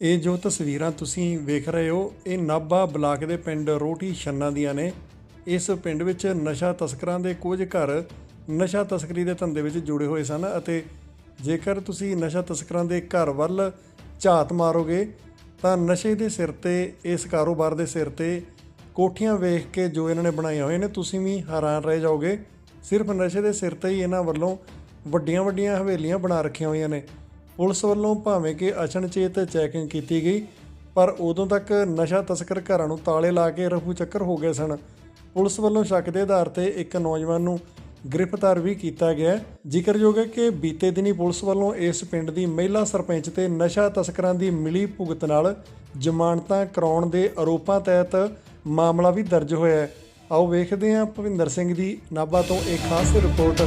ਇਹ ਜੋ ਤਸਵੀਰਾਂ ਤੁਸੀਂ ਵੇਖ ਰਹੇ ਹੋ, ਇਹ ਨਾਭਾ ਬਲਾਕ ਦੇ ਪਿੰਡ ਰੋਟੀ ਛੰਨਾ ਦੀਆਂ ਨੇ। ਇਸ ਪਿੰਡ ਵਿੱਚ ਨਸ਼ਾ ਤਸਕਰਾਂ ਦੇ ਕੁਝ ਘਰ ਨਸ਼ਾ ਤਸਕਰੀ ਦੇ ਧੰਦੇ ਵਿੱਚ ਜੁੜੇ ਹੋਏ ਸਨ ਅਤੇ ਜੇਕਰ ਤੁਸੀਂ ਨਸ਼ਾ ਤਸਕਰਾਂ ਦੇ ਘਰ ਵੱਲ ਝਾਤ ਮਾਰੋਗੇ, ਤਾਂ ਨਸ਼ੇ ਦੇ ਸਿਰ ਤੇ, ਇਸ ਕਾਰੋਬਾਰ ਦੇ ਸਿਰ ਤੇ ਕੋਠੀਆਂ ਵੇਖ ਕੇ ਜੋ ਇਹਨਾਂ ਨੇ ਬਣਾਈਆਂ ਹੋਏ ਨੇ, ਤੁਸੀਂ ਵੀ ਹੈਰਾਨ ਰਹਿ ਜਾਓਗੇ। ਸਿਰਫ ਨਸ਼ੇ ਦੇ ਸਿਰ ਤੇ ਹੀ ਇਹਨਾਂ ਵੱਲੋਂ ਵੱਡੀਆਂ ਵੱਡੀਆਂ ਹਵੇਲੀਆਂ ਬਣਾ ਰੱਖੀਆਂ ਹੋਈਆਂ ਨੇ। ਪੁਲਿਸ ਵੱਲੋਂ ਭਾਵੇਂ ਕਿ ਅਚਨਚੇਤ ਚੈਕਿੰਗ ਕੀਤੀ ਗਈ, ਪਰ ਉਦੋਂ ਤੱਕ ਨਸ਼ਾ ਤਸਕਰ ਘਰਾਂ ਨੂੰ ਤਾਲੇ ਲਾ ਕੇ ਰਫੂ ਚੱਕਰ ਹੋ ਗਏ ਸਨ। ਪੁਲਿਸ ਵੱਲੋਂ ਸ਼ੱਕ ਦੇ ਆਧਾਰ ਤੇ ਇੱਕ ਨੌਜਵਾਨ ਨੂੰ ਗ੍ਰਿਫਤਾਰ ਵੀ ਕੀਤਾ ਗਿਆ ਜ਼ਿਕਰਯੋਗ ਹੈ ਕਿ ਬੀਤੇ ਦਿਨੀ ਪੁਲਿਸ ਵੱਲੋਂ ਇਸ ਪਿੰਡ ਦੀ ਮਹਿਲਾ ਸਰਪੰਚ ਤੇ ਨਸ਼ਾ ਤਸਕਰਾਂ ਦੀ ਮਿਲੀ ਭੁਗਤ ਨਾਲ ਜ਼ਮਾਨਤਾਂ ਕਰਾਉਣ ਦੇ ਆਰੋਪਾਂ ਤਹਿਤ ਮਾਮਲਾ ਵੀ ਦਰਜ ਹੋਇਆ ਹੈ। ਆਓ ਵੇਖਦੇ ਹਾਂ ਭਵਿੰਦਰ ਸਿੰਘ ਦੀ ਨਾਭਾ ਤੋਂ ਇੱਕ ਖਾਸ ਰਿਪੋਰਟ।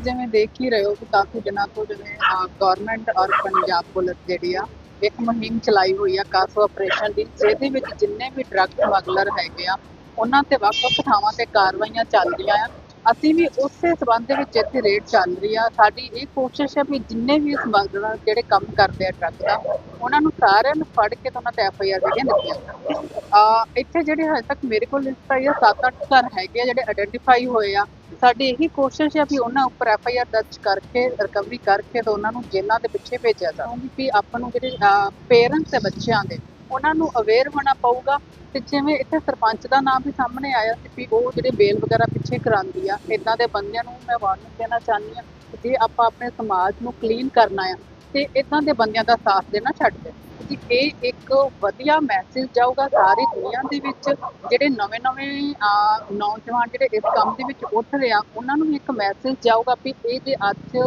ਜਿਵੇਂ ਦੇਖ ਹੀ ਰਹੇ ਹੋ ਕਿ ਕਾਫੀ ਦਿਨਾਂ ਤੋਂ ਜਿਵੇਂ ਗਵਰਨਮੈਂਟ ਔਰ ਪੰਜਾਬ ਪੁਲਿਸ ਜਿਹੜੀ ਆ, ਇੱਕ ਮੁਹਿੰਮ ਚਲਾਈ ਹੋਈ ਆ ਕਾਸੋ ਆਪਰੇਸ਼ਨ ਦੀ, ਜਿਹਦੇ ਵਿੱਚ ਜਿੰਨੇ ਵੀ ਡਰੱਗ ਸਮਗਲਰ ਹੈਗੇ ਆ, ਉਹਨਾਂ ਤੇ ਵੱਖ-ਵੱਖ ਥਾਵਾਂ ਤੇ ਕਾਰਵਾਈਆਂ ਚੱਲ ਰਹੀਆਂ ਆ। ਅਸੀਂ ਵੀ ਉਸੇ ਸਬੰਧ ਦੇ ਵਿੱਚ ਇੱਥੇ ਰੇਡ ਚੱਲ ਰਹੀ ਆ। ਸਾਡੀ ਇਹ ਕੋਸ਼ਿਸ਼ ਹੈ ਵੀ ਜਿੰਨੇ ਵੀ ਸਮਗਲਰ ਜਿਹੜੇ ਕੰਮ ਕਰਦੇ ਆ ਡਰੱਗ ਦਾ, ਉਹਨਾਂ ਨੂੰ ਸਾਰਿਆਂ ਨੂੰ ਫੜ ਕੇ ਤੇ ਉਹਨਾਂ ਤੇ ਐਫ ਆਈ ਆਰ ਜਿਹੜੀਆਂ ਦਿੱਤੀਆਂ ਆ, ਇੱਥੇ ਜਿਹੜੇ ਹਜੇ ਤੱਕ ਮੇਰੇ ਕੋਲ ਲਿਸਟ ਆਈ ਆ 7-8 ਘਰ ਹੈਗੇ ਆ ਜਿਹੜੇ ਆਇਡੈਂਟੀਫਾਈ ਹੋਏ ਆ। ਸਾਡੀ ਇਹੀ ਕੋਸ਼ਿਸ਼ ਹੈ ਵੀ ਉਹਨਾਂ ਉੱਪਰ ਐਫ ਆਈ ਆਰ ਦਰਜ ਕਰਕੇ ਰਿਕਵਰੀ ਕਰਕੇ ਤੇ ਉਹਨਾਂ ਨੂੰ ਜੇਲ੍ਹਾਂ ਦੇ ਪਿੱਛੇ ਭੇਜਿਆ ਜਾਵੇ। ਵੀ ਆਪਾਂ ਨੂੰ ਜਿਹੜੇ ਪੇਰੈਂਟਸ ਤੇ ਬੱਚਿਆਂ ਦੇ, ਉਹਨਾਂ ਨੂੰ ਅਵੇਅਰ ਹੋਣਾ ਪਊਗਾ ਤੇ ਜਿਵੇਂ ਇੱਥੇ ਸਰਪੰਚ ਦਾ ਨਾਮ ਵੀ ਸਾਹਮਣੇ ਆਇਆ ਸੀ ਵੀ ਉਹ ਜਿਹੜੇ ਬੇਲ ਵਗੈਰਾ ਪਿੱਛੇ ਕਰਾਉਂਦੀ ਆ ਇਦਾਂ ਦੇ ਬੰਦਿਆਂ ਨੂੰ ਮੈਂ ਵਾਰਨਿੰਗ ਦੇਣਾ ਚਾਹੁੰਦੀ ਆ ਜੇ ਆਪਾਂ ਆਪਣੇ ਸਮਾਜ ਨੂੰ ਕਲੀਨ ਕਰਨਾ ਆ ਤੇ ਇਦਾਂ ਦੇ ਬੰਦਿਆਂ ਦਾ ਸਾਥ ਦੇਣਾ ਛੱਡ ਦੇ। ਜੀ ਇਹ ਇੱਕ ਵਧੀਆ ਮੈਸੇਜ ਜਾਊਗਾ ਸਾਰੀ ਦੁਨੀਆ ਦੇ ਵਿੱਚ ਜਿਹੜੇ ਨਵੇਂ-ਨਵੇਂ ਅਹ, ਨੌਜਵਾਨ ਜਿਹੜੇ ਇਸ ਕੰਮ ਦੇ ਵਿੱਚ ਉੱਠ ਰਹੇ ਆ ਉਹਨਾਂ ਨੂੰ ਇੱਕ ਮੈਸੇਜ ਜਾਊਗਾ ਵੀ ਇਹ ਜੇ ਅੱਜ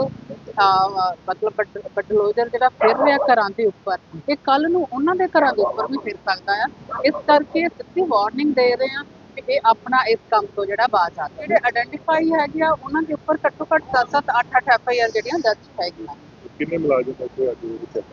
ਮਤਲਬ ਬਟਲੋਜਰ ਜਿਹੜਾ ਫਿਰ ਰਿਹਾ ਘਰਾਂ ਦੇ ਉੱਪਰ ਇਹ ਕੱਲ ਨੂੰ ਉਹਨਾਂ ਦੇ ਘਰਾਂ ਦੇ ਉੱਪਰ ਵੀ ਫਿਰ ਸਕਦਾ ਆ। ਇਸ ਕਰਕੇ ਸਿੱਧੀ ਵਾਰਨਿੰਗ ਦੇ ਰਹੇ ਆ ਕਿ ਇਹ ਆਪਣਾ ਇਸ ਕੰਮ ਤੋਂ ਜਿਹੜਾ ਬਾਜ਼ ਆ। ਜਿਹੜੇ ਆਇਡੈਂਟੀਫਾਈ ਹੈਗੇ ਆ ਉਹਨਾਂ ਦੇ ਉੱਪਰ ਘੱਟੋ ਘੱਟ 7-7 8-8 ਐਫ ਆਈ ਆਰ ਜਿਹੜੀਆਂ ਦਰਜ ਹੈਗੀਆਂ। ਕਿੰਨੇ ਮੁਲਾਜ਼ਮ ਇੱਥੇ ਅੱਜ ਵਿੱਚ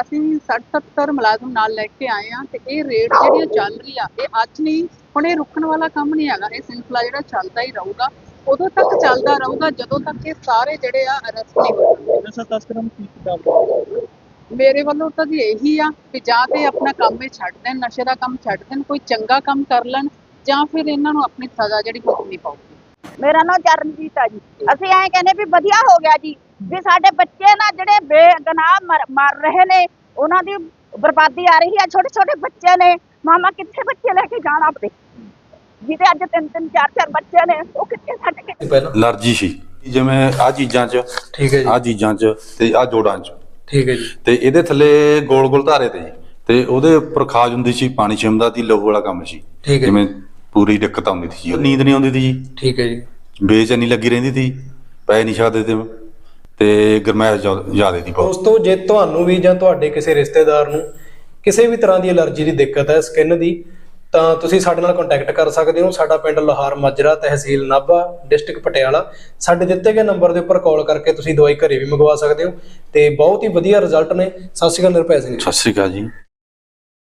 ਅਸੀਂ 60-70 ਮੁਲਾਜ਼ਮ ਨਾਲ ਲੈ ਕੇ ਆਏ ਆ ਤੇ ਇਹ ਰੇਡ ਜਿਹੜੀ ਚੱਲ ਰਹੀ ਆ ਇਹ ਅੱਜ ਨਹੀਂ ਹੁਣ ਇਹ ਰੁਕਣ ਵਾਲਾ ਕੰਮ ਨਹੀਂ ਹੈਗਾ। ਇਹ ਸਿਲਸਿਲਾ ਜਿਹੜਾ ਚੱਲਦਾ ਹੀ ਰਹੂਗਾ। ਉਦੋਂ ਤੱਕ ਚੱਲਦਾ ਰਹੂਗਾ ਜਦੋਂ ਤੱਕ ਇਹ ਸਾਰੇ ਜਿਹੜੇ ਆ ਅਰੈਸਟ ਨਹੀਂ ਹੋ ਜਾਂਦੇ ਨਸ਼ਾ ਤਸਕਰਾਂ ਨੂੰ ਕੀ ਕਿਤਾਬ ਮੇਰੇ ਵੱਲੋਂ ਤਾਂ ਜੀ ਇਹੀ ਆ ਕਿ ਜਾਂ ਤੇ ਆਪਣਾ ਕੰਮ ਇਹ ਛੱਡ ਦੇਣ ਨਸ਼ੇ ਦਾ ਕੰਮ ਛੱਡ ਦੇਣ ਕੋਈ ਚੰਗਾ ਕੰਮ ਕਰ ਲੈਣ ਜਾਂ ਫਿਰ ਇਹਨਾਂ ਨੂੰ ਆਪਣੀ ਸਜ਼ਾ ਜਿਹੜੀ ਭੁਗਤਣੀ ਪਊਗੀ। ਮੇਰਾ ਨਾਮ ਚਰਨਜੀਤ ਆ ਜੀ। ਅਸੀਂ ਐਂ ਕਹਿੰਦੇ ਵੀ ਵਧੀਆ ਹੋ ਗਿਆ ਜੀ ਵੀ ਸਾਡੇ ਬੱਚੇ ਨਾ ਜਿਹੜੇ ਬੇਗਨਾਹ ਮਰ- ਮਰ ਰਹੇ ਨੇ ਉਹਨਾਂ ਦੀ ਬਰਬਾਦੀ ਆ ਰਹੀ ਆ ਛੋਟੇ ਛੋਟੇ ਬੱਚੇ ਨੇ। ਮਾਮਾ ਕਿੱਥੇ ਬੱਚੇ ਲੈ ਕੇ ਜਾਣ ਆਪਦੇ? ਜਿਹਦੇ ਅੱਜ ਤਿੰਨ ਤਿੰਨ ਚਾਰ ਚਾਰ ਬੱਚੇ ਨੇ ਉਹ ਕਿੱਥੇ ਛੱਡ ਕੇ ਪਹਿਲਾਂ? ਅਲਰਜੀ ਸੀ। ਜਿਵੇਂ ਆ ਚੀਜ਼ਾਂ 'ਚ ਠੀਕ ਹੈ ਜੀ। ਆ ਚੀਜ਼ਾਂ 'ਚ ਤੇ ਆ ਜੋੜਾਂ 'ਚ। ਠੀਕ ਹੈ ਜੀ। ਤੇ ਇਹਦੇ ਥੱਲੇ ਗੋਲ ਗੋਲ ਧਾਰੇ ਤੇ। ਜੀ ਤੇ ਉਹਦੇ ਉੱਪਰ ਖਾਜ ਹੁੰਦੀ ਸੀ ਪਾਣੀ ਛਿਮਦਾ ਸੀ ਲਹੂ ਵਾਲਾ ਕੰਮ ਸੀ। ਠੀਕ ਹੈ ਜਿਵੇਂ ਪੂਰੀ ਦਿੱਕਤ ਆਉਂਦੀ ਸੀ। ਜੀ। ਨੀਂਦ ਨਹੀਂ ਆਉਂਦੀ ਸੀ ਜੀ। ਠੀਕ ਹੈ ਜੀ। ਬੇਚੈਨੀ ਲੱਗੀ ਰਹਿੰਦੀ ਸੀ। ਪੈ ਨਹੀਂ ਸਕਦੇ ਤੇ ਤੇ ਗਰਮੈਸ਼ ਜ਼ਿਆਦਾ ਸੀ ਬਹੁਤ। ਦੋਸਤੋ ਜੇ ਤੁਹਾਨੂੰ ਵੀ ਜਾਂ ਤੁਹਾਡੇ ਕਿਸੇ ਰਿਸ਼ਤੇਦਾਰ ਨੂੰ ਕਿਸੇ ਵੀ ਤਰ੍ਹਾਂ ਦੀ ਅਲਰਜੀ ਦੀ ਦਿੱਕਤ ਹੈ ਸਕਿਨ ਦੀ ਤਾਂ ਤੁਸੀਂ ਸਾਡੇ ਨਾਲ ਕੰਟੈਕਟ ਕਰ ਸਕਦੇ ਹੋ। ਸਾਡਾ ਪਿੰਡ ਲੋਹਾਰ ਮਾਜਰਾ, ਤਹਿਸੀਲ ਨਾਭਾ ਡਿਸਟ੍ਰਿਕਟ ਪਟਿਆਲਾ। ਸਾਡੇ ਦਿੱਤੇ ਗਏ ਨੰਬਰ ਦੇ ਉੱਪਰ ਕਾਲ ਕਰਕੇ ਤੁਸੀਂ ਦਵਾਈ ਘਰੇ ਵੀ ਮੰਗਵਾ ਸਕਦੇ ਹੋ। ਤੇ ਬਹੁਤ ਹੀ ਵਧੀਆ ਰਿਜ਼ਲਟ ਨੇ। ਸਤਿ ਸ਼੍ਰੀ ਅਕਾਲ ਨਿਰਭੈ ਸਿੰਘ ਜੀ। ਸਤਿ ਸ੍ਰੀ ਅਕਾਲ ਜੀ।